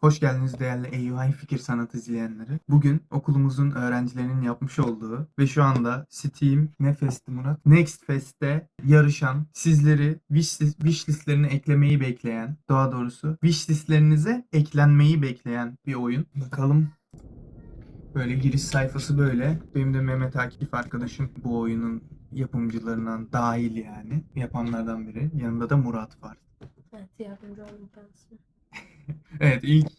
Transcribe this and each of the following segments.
Hoş geldiniz değerli EUI Fikir Sanat izleyenleri. Bugün okulumuzun öğrencilerinin yapmış olduğu ve şu anda Steam, ne festi Murat? Next Fest'te yarışan, sizleri wish, list, wish listlerine eklemeyi bekleyen, daha doğrusu wish listlerinize eklenmeyi bekleyen bir oyun. Bakalım Böyle giriş sayfası böyle. Benim de Mehmet Akif arkadaşım bu oyunun yapımcılarından dahil yani. Yapanlardan biri. Yanında da Murat var. Evet yardımcı oldum kendisine. Evet ilk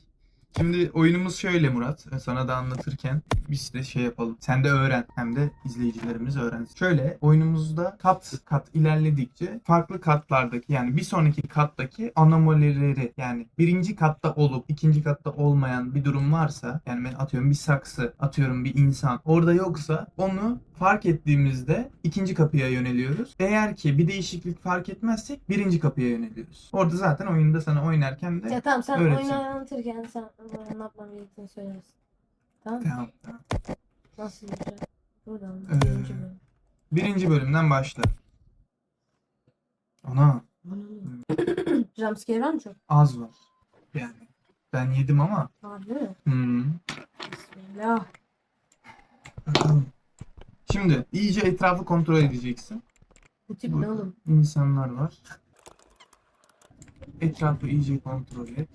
Şimdi oyunumuz şöyle Murat. Sana da anlatırken biz de şey yapalım. Sen de öğren. Hem de izleyicilerimiz öğrensin. Şöyle oyunumuzda kat kat ilerledikçe farklı katlardaki yani bir sonraki kattaki anomalileri yani birinci katta olup ikinci katta olmayan bir durum varsa yani ben atıyorum bir saksı atıyorum bir insan orada yoksa onu fark ettiğimizde ikinci kapıya yöneliyoruz. Eğer ki bir değişiklik fark etmezsek birinci kapıya yöneliyoruz. Orada zaten oyunda sana oynarken de Ya tamam sen öğreteceğim. oyunu anlatırken sen bana ne yapmam gerektiğini söylersin. Tamam mı? Tamam, tamam. Nasıl yapacağım? Buradan Ee, birinci bölüm. Birinci bölümden başla. Ana Jumpscare var mı çok? az var. Yani ben yedim ama. Var değil mi? Hmm. Bismillah. Bakalım. Şimdi iyice etrafı kontrol edeceksin. Bu tip ne Burada oğlum? insanlar var. Etrafı iyice kontrol et.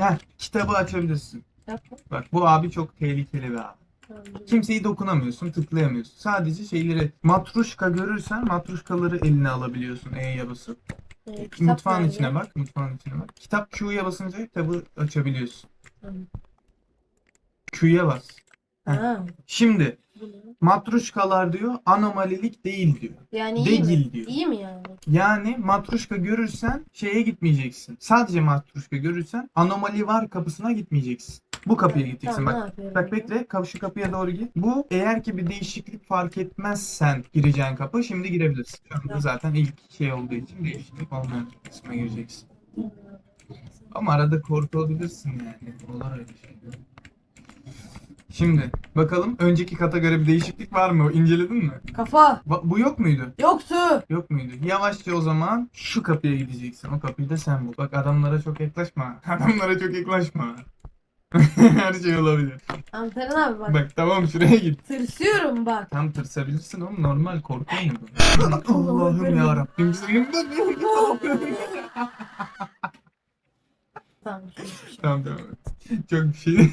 Gel kitabı açabilirsin. Yapma. Bak bu abi çok tehlikeli bir abi. Kimseyi dokunamıyorsun, tıklayamıyorsun. Sadece şeyleri matruşka görürsen matruşkaları eline alabiliyorsun E'ye basıp. Ee, kitap Mutfağın nerede? içine bak, mutfağın içine bak. Kitap Q'ya basınca kitabı açabiliyorsun. Tamam. Q'ya bas. Heh. Ha, Şimdi? Matruşkalar diyor anomalilik değil diyor. Yani iyi mi? Değil diyor. İyi mi yani? Yani matruşka görürsen şeye gitmeyeceksin. Sadece matruşka görürsen anomali var kapısına gitmeyeceksin. Bu kapıya gideceksin. Tamam, ne Bak yapıyorum? Bak bekle kap- şu kapıya doğru git. Bu eğer ki bir değişiklik fark etmezsen gireceğin kapı şimdi girebilirsin. Şu anda Tamam. zaten ilk şey olduğu için değişiklik olmayan kısma gireceksin. Ama arada korkabilirsin yani. Olur öyle şeyler. Şimdi bakalım önceki kata göre bir değişiklik var mı? İnceledin mi? Kafa. Ba- bu yok muydu? Yoktu. Yok muydu? Yavaşça o zaman şu kapıya gideceksin. O kapıyı da sen bul. Bak adamlara çok yaklaşma. Adamlara çok yaklaşma. Her şey olabilir. Antaran abi bak. Bak tamam şuraya git. Tırsıyorum bak. Tam tırsabilirsin oğlum normal korku oyunu bu. Allah'ım ya Rabbim senin Tamam. şimdi bir şey. Tamam tamam. Çok bir şey.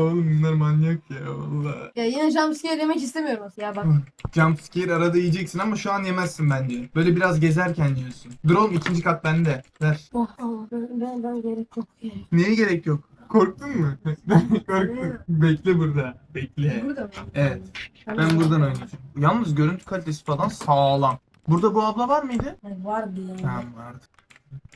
Oğlum bunlar manyak ya valla. Ya yine jumpscare yemek istemiyorum aslında. Ya bak. Jump scare arada yiyeceksin ama şu an yemezsin bence. Böyle biraz gezerken yiyorsun. Dur oğlum ikinci kat bende. Ver. Oh Allah ben, ben, ben gerek yok. Gerek. Neye gerek yok? Korktun mu? Korktun. Bekle burada. Bekle. Burada mı? Evet. Ben buradan oynayacağım. Yalnız görüntü kalitesi falan sağlam. Burada bu abla var mıydı? Vardı yani. Tamam vardı.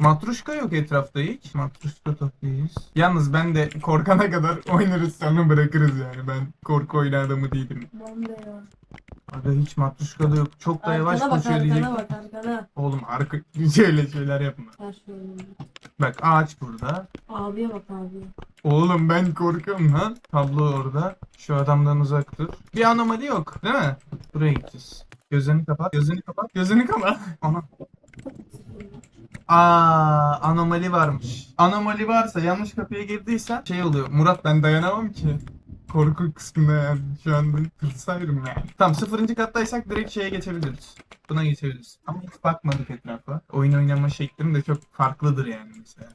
Matruşka yok etrafta hiç. Matruşka topluyuz. Yalnız ben de korkana kadar oynarız sonra bırakırız yani. Ben korku oyunu adamı değilim. Ben de ya. Aga hiç matruşka da yok. Çok da yavaş Arkana bak koşuyor arkana diyecek. bak arkana. Oğlum arka şöyle şeyler yapma. Her şey. Bak ağaç burada. Abiye bak abiye. Oğlum ben korkuyorum lan. Tablo orada. Şu adamdan uzak dur. Bir anomali yok değil mi? Buraya gideceğiz. Gözlerini kapat. Gözlerini kapat. Gözlerini kapat. Ana. Aa, anomali varmış. Anomali varsa yanlış kapıya girdiysen şey oluyor. Murat ben dayanamam ki. Korku kısmında yani şu anda tırsayırım yani. Tamam sıfırıncı kattaysak direkt şeye geçebiliriz. Buna geçebiliriz. Ama hiç bakmadık etrafa. Oyun oynama şeklim de çok farklıdır yani mesela.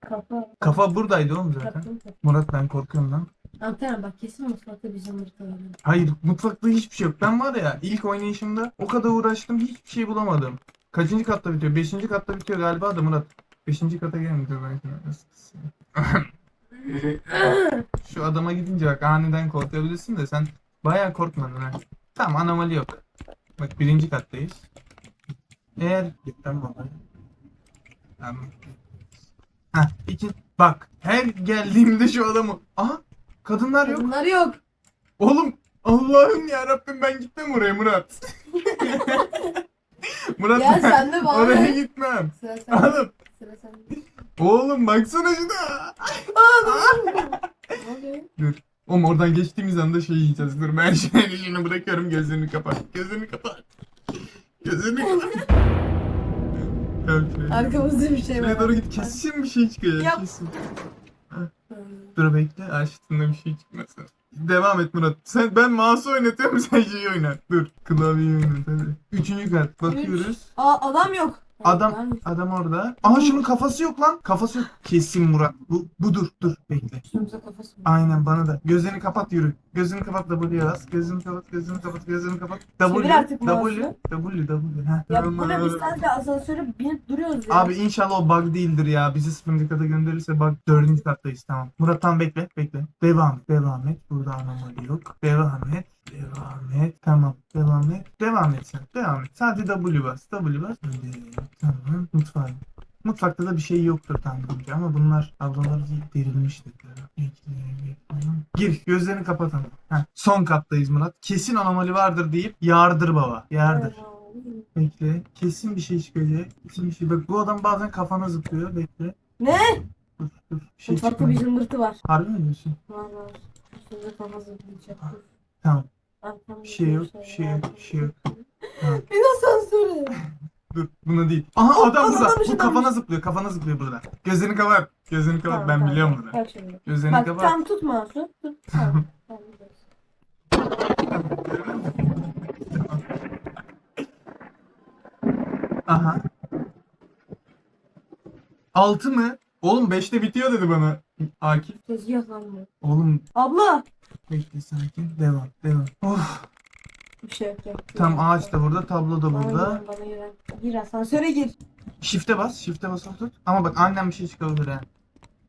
Kafa. Kafa buradaydı oğlum zaten. Murat ben korkuyorum lan. Antaran bak kesin mutfakta bizim yumurtaları. Hayır mutfakta hiçbir şey yok. Ben var ya ilk oynayışımda o kadar uğraştım hiçbir şey bulamadım. Kaçıncı katta bitiyor? Beşinci katta bitiyor galiba da Murat. Beşinci kata gelmedi belki. Şu adama gidince bak aniden korkabilirsin de sen bayağı korkmadın ha. Tamam anomali yok. Bak birinci kattayız. Eğer gitten baba. Tamam. Heh, iki. Bak her geldiğimde şu adamı. Aha kadınlar yok. Bunlar yok. Oğlum Allah'ım ya Rabbim ben gitmem oraya Murat. Murat Ya ben sen de bana. oraya gitmem. Sıra sende. Oğlum, Sıra sende. oğlum baksana şuna. Ne oluyor? Dur. Oğlum oradan geçtiğimiz anda şey yiyeceğiz. Dur ben şöyle şunu bırakıyorum gözlerini kapat. Gözlerini kapat. Gözlerini kapat. Tamam şöyle. Arkamızda bir şey var. Şuraya doğru git. Kesin bir şey çıkıyor. Yap. Kesin. Dur bekle. Açtığında bir şey çıkmasın. Devam et Murat. Sen ben mouse'u oynatıyorum sen şeyi oynat. Dur. Klavyeyi oynat hadi. Üçüncü kat. Bakıyoruz. Aa adam yok. Adam Ben adam orada. Aha şunun kafası yok lan. Kafası yok. Kesin Murat. Bu budur. Dur bekle. üstümüze kafası. Aynen bana da. Gözlerini kapat yürü. Gözünü kapat W'ye bas. Gözünü kapat, gözünü kapat, gözünü kapat. W, Çevir artık W, mouse'u. W, W. Heh, Ya tamam. bu ne biz sadece asansöre binip duruyoruz ya. Abi inşallah o bug değildir ya. Bizi sıfırıncı kata gönderirse bug dördüncü kattayız tamam. Murat tam bekle bekle. Devam et devam et. Burada anomali yok. Devam et. Devam et. Tamam. Devam et. Devam et sen. Devam et. Sadece W bas. W bas. Tamam. Mutfağa. Mutfakta da bir şey yoktur tahminimce ama bunlar ablalar derilmiştir. Bekle. Gir gözlerini kapat ama. Heh, Son kattayız Murat. Kesin anomali vardır deyip yardır baba. Yardır. Bekle. Kesin bir şey çıkacak. Kesin bir şey. Bak bu adam bazen kafana zıplıyor. Bekle. Ne? Dur dur. Bir şey Mutfakta bir çıkmadı. zımbırtı var. Harbi mi diyorsun? Var var. Üstümüze kafası zıplayacak. Tamam. Arkamda Bir şey yok. Bir şey yok. Bir şey yok. Tamam. Bir asansöre. Dur. Buna değil. Aha adam burada. Bu kafana zıplıyor. Kafana zıplıyor burada. Gözlerini kapat. Gözlerini kapat. Tamam, ben tamam. biliyorum bunu. Bak şimdi. Gözlerini Bak kapat. tam tut mouse'u. Tut. Tamam. Aha. Altı mı? Oğlum 5'te bitiyor dedi bana. Akif. Tezgah lan bu. Oğlum Abla. bekle sakin. Devam. Devam. Of. Bir şey yok. yok. Tam ağaç da burada. Tablo da Bana burada. güven, Bana güven. Gir asansöre gir. Shift'e bas. Shift'e bas tut. Ama bak annem bir şey çıkabilir ha.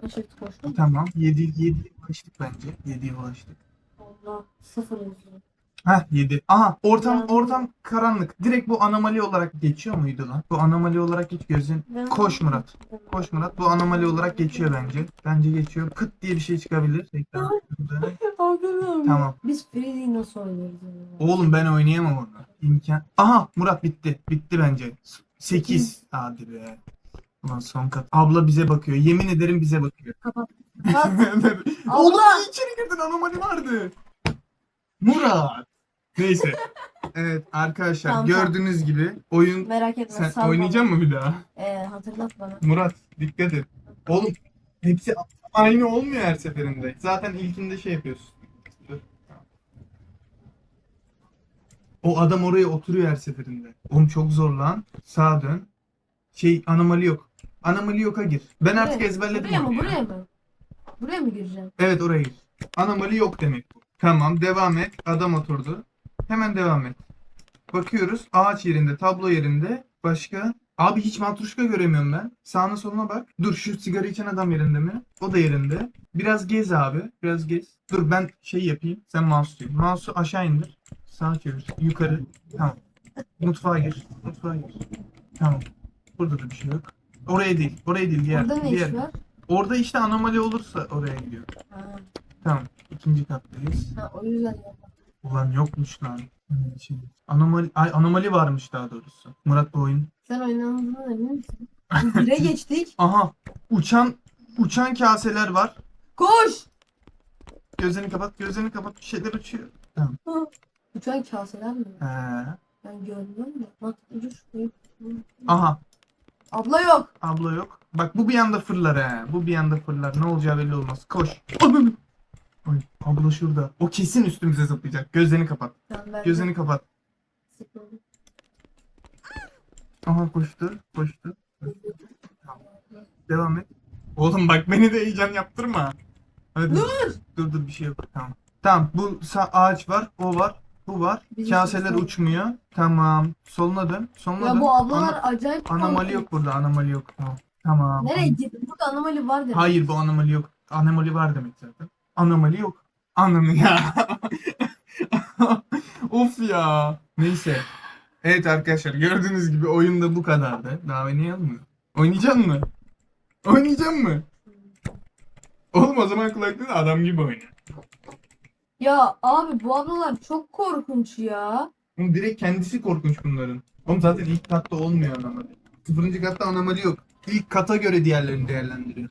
Işık koştum. Tamam. 7 7 ulaştık bence. 7'ye ulaştık. Allah. Sıfır yazıyor. Heh 7. Aha ortam ortam karanlık. Direkt bu anomali olarak geçiyor muydu lan? Bu anomali olarak hiç gözün. Koş Murat. Koş Murat. Bu anomali olarak geçiyor bence. Bence geçiyor. Kıt diye bir şey çıkabilir. Tekrar. Tamam. Biz Freeze'yi nasıl oynuyoruz? yani? Oğlum ben oynayamam onu. İmkan. Aha Murat bitti. Bitti bence. 8. Hadi be. Ulan son kat. Abla bize bakıyor. Yemin ederim bize bakıyor. Kapat. Kapat. Oğlum içeri girdin anomali vardı. Murat. Neyse. Evet arkadaşlar Tamam, gördüğünüz gibi oyun Merak etme. sen sal oynayacak bana. mı bir daha? Ee, hatırlat bana. Murat dikkat et. Oğlum hepsi aynı olmuyor her seferinde. Zaten ilkinde şey yapıyorsun. Dur. O adam oraya oturuyor her seferinde. Oğlum çok zor lan. Sağa dön. Şey anomali yok. Anomali yoka gir. Ben artık Buraya- ezberledim Buraya mı? ya. Buraya mı? Buraya mı gireceğim? Evet oraya gir. Anomali yok demek bu. Tamam devam et. Adam oturdu. Hemen devam et. Bakıyoruz. Ağaç yerinde, tablo yerinde. Başka? Abi hiç matruşka göremiyorum ben. Sağına soluna bak. Dur şu sigara içen adam yerinde mi? O da yerinde. Biraz gez abi. Biraz gez. Dur ben şey yapayım. Sen mouse tut. Mouse'u aşağı indir. Sağa çevir. Yukarı. Tamam. Mutfağa gir. Mutfağa gir. Tamam. Burada da bir şey yok. Oraya değil. Oraya değil. Diğer, Orada ne diğer. iş var? Orada işte anomali olursa oraya gidiyor. Ha, Tamam. ikinci kattayız. ha, o yüzden. Ulan yokmuş lan. Hmm, Şey, anomali, ay, anomali varmış daha doğrusu. Murat bu oyun. Sen oynandığından emin misin? Bire geçtik. Aha. Uçan uçan kaseler var. Koş! Gözlerini kapat, gözlerini kapat. Bir şeyler uçuyor. Uçan kaseler mi? He. Ben gördüm de. Bak dur. Aha. Abla yok. Abla yok. Bak bu bir anda fırlar he. Bu bir anda fırlar. Ne olacağı belli olmaz. Koş. Ay, abla şurada. O kesin üstümüze zıplayacak. Gözlerini kapat. Tamam, ben Gözlerini kapat. Aha koştu. Koştu. Tamam. Devam et. Oğlum bak beni de heyecan yaptırma. Hadi. Dur! Dur dur bir şey yok. Tamam. Tamam bu sa- ağaç var. O var. Bu var. Bizim Kaseler uçmuyor. Tamam. Soluna dön. Soluna dön. Ya bu ablalar Ana- acayip anomali yok burada. Anomali yok. Tamam. Tamam. Nereye gittin? Burada anomali var demek. Hayır bu anomali yok. Anomali var demek zaten. Anomali yok. Ananı ya. of ya. Neyse. Evet arkadaşlar gördüğünüz gibi oyunda bu kadardı. Daha oynayalım mı? Oynayacak mı? Oynayacak mı? Oğlum o zaman kulaklığını adam gibi oyna. Ya abi bu ablalar çok korkunç ya. Oğlum direkt kendisi korkunç bunların. Oğlum zaten ilk katta olmuyor anomali. Sıfırıncı katta anomali yok. İlk kata göre diğerlerini değerlendiriyor.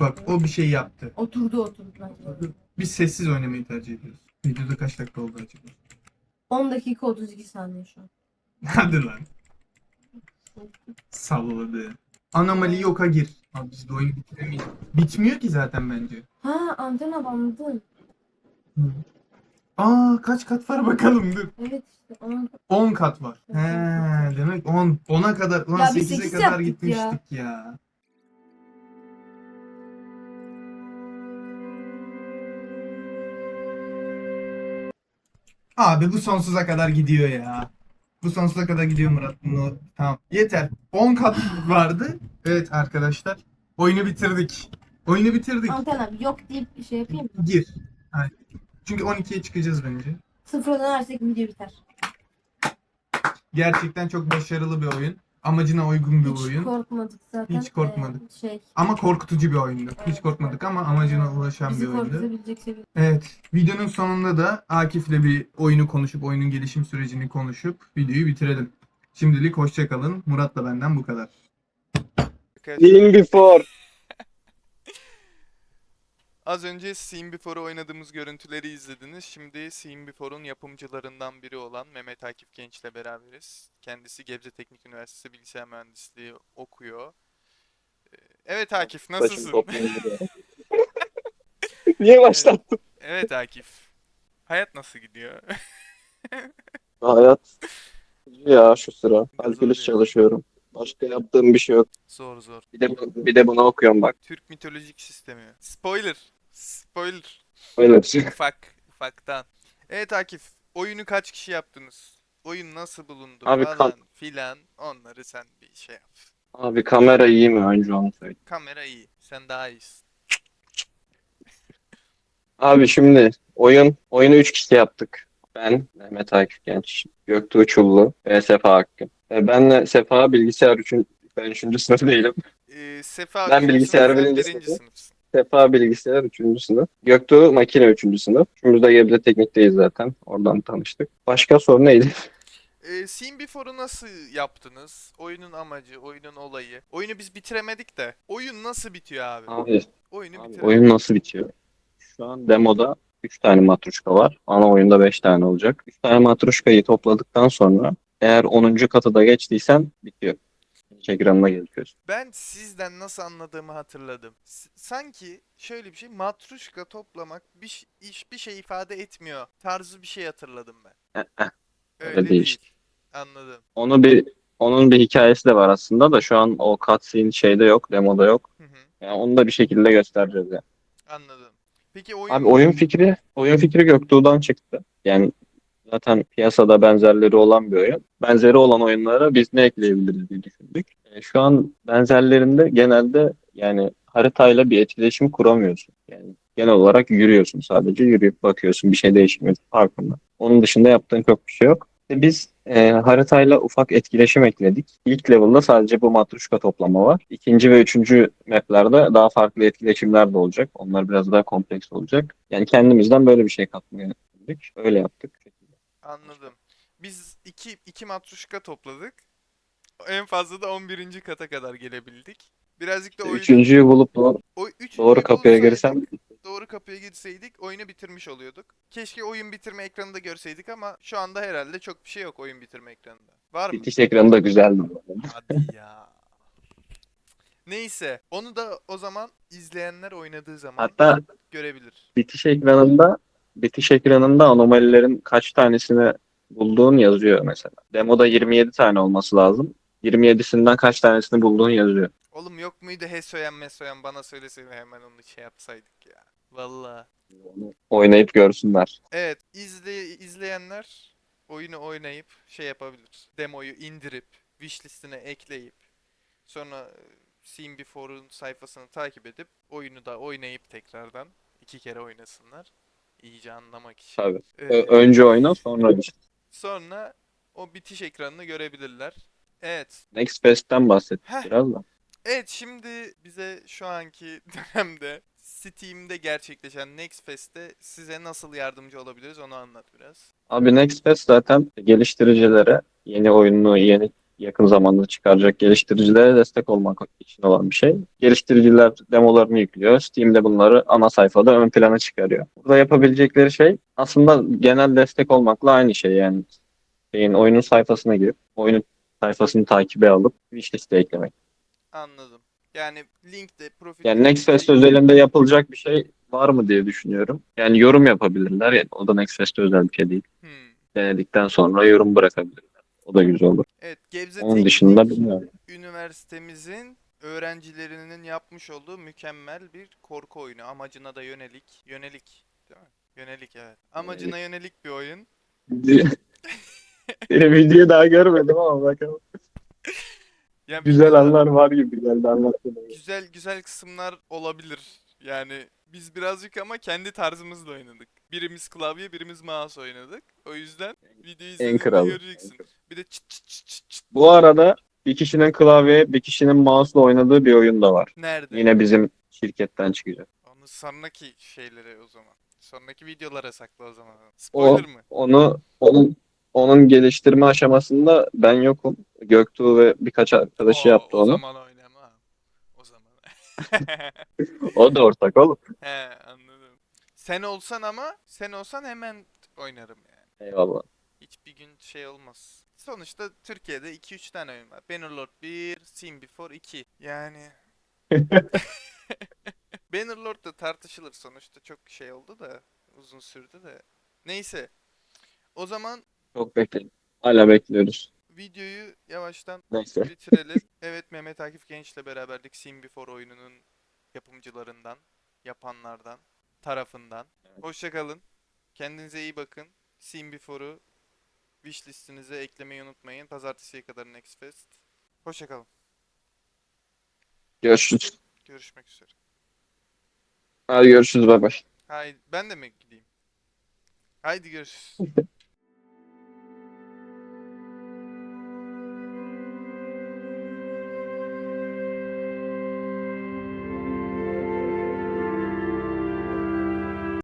Bak o bir şey yaptı. Oturdu oturdu bence. Biz sessiz oynamayı tercih ediyoruz. Videoda kaç dakika oldu acaba? 10 dakika 32 saniye şu an. Hadi lan. Salladı. Anomali yoka gir. Abi biz de oyunu bitiremeyiz. Bitmiyor ki zaten bence. Ha antena bandı. Aa kaç kat var bakalım dur. Evet işte. Onun... 10 kat var. He demek 10. 10'a kadar ulan Ya biz 8'e sekiz kadar yaptık gitmiştik ya. Abi bu sonsuza kadar gidiyor ya. Bu sonsuza kadar gidiyor Murat. Bunu, tamam. Yeter. 10 kat vardı. Evet arkadaşlar. Oyunu bitirdik. Oyunu bitirdik. Antena yok deyip bir şey yapayım. mı? Gir. Hayır. Çünkü 12'ye çıkacağız bence. Sıfıra dönersek video biter. Gerçekten çok başarılı bir oyun. Amacına uygun bir Hiç oyun. korkmadık zaten. Hiç korkmadık. Ee, şey. Ama korkutucu bir oyundu. Hiç korkmadık ama amacına ulaşan bir Bizi oyundu. korkutabilecek seviye. Evet. Videonun sonunda da Akif'le bir oyunu konuşup, oyunun gelişim sürecini konuşup videoyu bitirelim. Şimdilik hoşçakalın. Murat'la benden bu kadar. Seen before. Az önce Seen Before'u oynadığımız görüntüleri izlediniz. Şimdi Seen Before'un yapımcılarından biri olan Mehmet Akif Genç'le beraberiz. Kendisi Gebze Teknik Üniversitesi Bilgisayar Mühendisliği okuyor. Ee, Evet Akif, nasılsın? Niye başlattın? Evet Akif. Hayat nasıl gidiyor? Hayat. Ya şu sıra. Kalkülüs çalışıyorum. Başka yaptığım bir şey yok. Zor zor. Bir de bir de bunu okuyorum bak. Türk mitolojik sistemi. Spoiler. Spoiler. Şey. Ufak. Ufaktan. Evet Akif. Oyunu kaç kişi yaptınız? Oyun nasıl bulundu Abi falan kan- filan. Onları sen bir şey yap. Abi kamera iyi mi önce onu söyle. Kamera iyi. Sen daha iyisin. Abi şimdi oyun oyunu 3 kişi yaptık. Ben, Mehmet Akif Genç, Göktuğ Çullu ve Sefa Hakkı. E, benle Sefa bilgisayar 3. Ben 3. sınıf değilim. Ee, Sefa Ben bilgisayar sınıf, sen birinci birinci sınıfı. sınıfsın. Sefa bilgisayar 3. sınıf. Göktuğ makine 3. sınıf. Üçümüz de Gebze Teknik'teyiz zaten. Oradan tanıştık. Başka soru neydi? Ee, Seen Before'u nasıl yaptınız? Oyunun amacı, oyunun olayı. Oyunu biz bitiremedik de. Oyun nasıl bitiyor abi? Abi, Oyunu abi bitiremedik. oyun nasıl bitiyor? Şu an demoda 3 tane matruşka var. Ana oyunda 5 tane olacak. 3 tane matruşkayı topladıktan sonra eğer 10. katı da geçtiysen bitiyor. Ekranına gözüküyorsun. Ben sizden nasıl anladığımı hatırladım. S- sanki şöyle bir şey, matruşka toplamak bir, iş bir şey ifade etmiyor. Tarzı bir şey hatırladım ben. Öyle, Öyle değil. değil. Anladım. Onu bir onun bir hikayesi de var aslında da şu an o cutscene şeyde yok, demoda yok. Hı hı, Yani onu da bir şekilde göstereceğiz yani. anladım. Peki oyun Abi oyun fikri, oyun fikri Göktuğ'dan çıktı. Yani zaten piyasada benzerleri olan bir oyun. Benzeri olan oyunlara biz ne ekleyebiliriz diye düşündük. E, şu an benzerlerinde genelde yani haritayla bir etkileşim kuramıyorsun. Yani genel olarak yürüyorsun sadece. Yürüyüp bakıyorsun bir şey değişmiyor farkında. Onun dışında yaptığın çok bir şey yok. E, Biz e, haritayla ufak etkileşim ekledik. İlk level'da sadece bu matruşka toplama var. İkinci ve üçüncü maplerde daha farklı etkileşimler de olacak. Onlar biraz daha kompleks olacak. Yani kendimizden böyle bir şey katmaya çalıştık. Öyle yaptık. Anladım. Biz iki, iki matruşka topladık. En fazla da 11. kata kadar gelebildik. Birazcık da oyunu... Üçüncüyü bulup doğru, o, üçüncüyü doğru kapıya bulsaydık- girsem doğru kapıya girseydik oyunu bitirmiş oluyorduk. Keşke oyun bitirme ekranında görseydik ama şu anda herhalde çok bir şey yok oyun bitirme ekranında. Var mı? bitiş ekranı da güzeldi. Hadi ya. Neyse, onu da o zaman izleyenler oynadığı zaman Hatta görebilir. bitiş ekranında bitiş ekranında anomalilerin kaç tanesini bulduğun yazıyor mesela. Demoda 27 tane olması lazım. 27'sinden kaç tanesini bulduğun yazıyor. Oğlum yok muydu Hesoyan Mesoyan bana söylesene hemen onu şey yapsaydık ya. Vallahi. Onu oynayıp görsünler. Evet, izle, izleyenler oyunu oynayıp şey yapabilir. Demoyu indirip wishlistine ekleyip sonra e, Seen Before'un sayfasını takip edip oyunu da oynayıp tekrardan iki kere oynasınlar. İyice anlamak için. Tabii. Ee, önce oyna sonra işte. sonra o bitiş ekranını görebilirler. Evet. Next Fest'ten bahsettik Heh. biraz da. Evet şimdi bize şu anki dönemde Steam'de gerçekleşen Next Fest'te size nasıl yardımcı olabiliriz onu anlat biraz. Abi Next Fest zaten geliştiricilere yeni oyununu yeni yakın zamanda çıkaracak geliştiricilere destek olmak için olan bir şey. Geliştiriciler demolarını yüklüyor. Steam'de bunları ana sayfada ön plana çıkarıyor. Burada yapabilecekleri şey aslında genel destek olmakla aynı şey yani. Şeyin oyunun sayfasına girip oyunu sayfasını takibe alıp wishlist'e eklemek. Anladım. Yani linkte profil Yani Nextfest özelinde yapılacak bir şey var mı diye düşünüyorum. Yani yorum yapabilirler. Yani o da Nextfest'e özel bir şey değil. Hmm. Denedikten sonra yorum bırakabilirler. O da güzel olur. Evet, Gebze Onun Teknik dışında bilmiyorum. Üniversitemizin öğrencilerinin yapmış olduğu mükemmel bir korku oyunu. Amacına da yönelik. Yönelik, değil mi? Yönelik evet. Amacına yönelik bir oyun. Benim videoyu daha görmedim ama bakalım. Yani Güzel anlar var gibi geldi anlattığına göre. Güzel güzel kısımlar olabilir. Yani biz birazcık ama kendi tarzımızla oynadık. Birimiz klavye, birimiz mouse oynadık. O yüzden videoyu izlediğinde kralı. göreceksin. Bir de çıt çıt çıt çıt çıt. Bu arada bir kişinin klavye, bir kişinin mouse'la oynadığı bir oyun da var. Nerede? Yine bizim şirketten çıkacak. Onu sonraki şeylere o zaman. Sonraki videolara sakla o zaman. Spoiler mı? onu, onun, onun geliştirme aşamasında ben yokum. Göktuğ ve birkaç arkadaşı yaptı o onu. zaman. O da ortak oğlum. He anladım. Sen olsan ama sen olsan hemen oynarım yani. Eyvallah. Hiçbir gün şey olmaz. Sonuçta Türkiye'de 2-3 tane oyun var. Bannerlord 1, Sim Before 2. Yani Bannerlord da tartışılır sonuçta çok şey oldu da uzun sürdü de. Neyse. O zaman Çok bekledim. Hala bekliyoruz. Videoyu yavaştan Neyse. bitirelim. Evet Mehmet Akif Genç'le beraberdik Sim Before oyununun yapımcılarından, yapanlardan, tarafından. Hoşçakalın. Kendinize iyi bakın. Sim Before'u wish listinize eklemeyi unutmayın. Pazartesiye kadar Next Fest. Hoşçakalın. Görüşürüz. Görüşmek üzere. Hadi görüşürüz. Bay bay. Haydi ben de mi gideyim? Haydi görüşürüz.